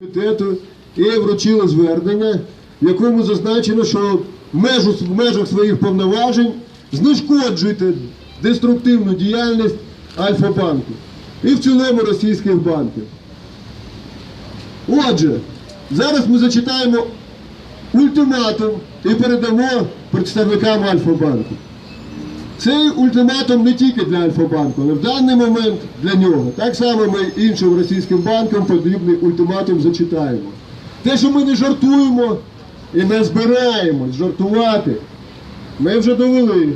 комітету і вручили звернення, в якому зазначено, що в, межу, в межах своїх повноважень знешкоджуйте деструктивну діяльність Альфа-банку і в цілому російських банків. Отже, зараз ми зачитаємо ультиматум і передамо представникам Альфа-банку. Цей ультиматум не тільки для Альфа-банку, але в даний момент для нього. Так само ми іншим російським банкам подібний ультиматум зачитаємо. Те, що ми не жартуємо і не збираємось жартувати, ми вже довели.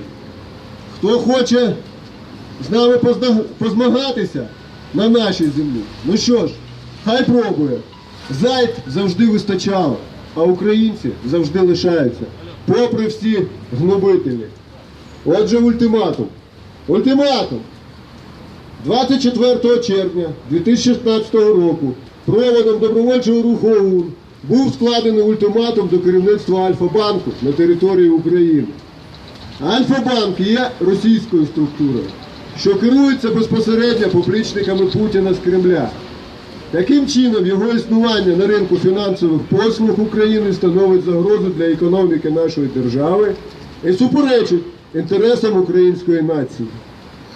Хто хоче з нами позмагатися на нашій землі, ну що ж, хай пробує. Зайд завжди вистачало, а українці завжди лишаються, попри всі гнобителі. Отже, ультиматум. Ультиматум. 24 червня 2016 року проводом добровольчого руху ОУН був складений ультиматум до керівництва Альфа-банку на території України. Альфа-банк є російською структурою, що керується безпосередньо поплічниками Путіна з Кремля. Таким чином, його існування на ринку фінансових послуг України становить загрозу для економіки нашої держави і суперечить інтересам української нації.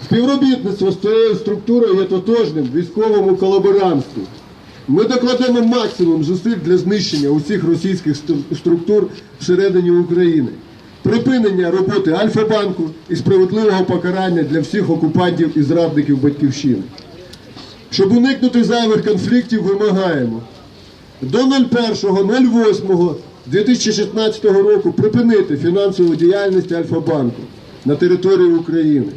Співробітництво з цією структурою є тотожним військовому колаборантству. Ми докладемо максимум зусиль для знищення усіх російських структур всередині України, припинення роботи Альфа-банку і справедливого покарання для всіх окупантів і зрадників батьківщини. Щоб уникнути зайвих конфліктів, вимагаємо до 01.08.2016 року припинити фінансову діяльність Альфа-банку на території України.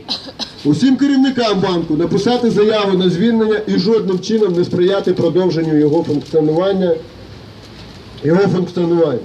Усім керівникам банку написати заяву на звільнення і жодним чином не сприяти продовженню його функціонування. Його функціонування.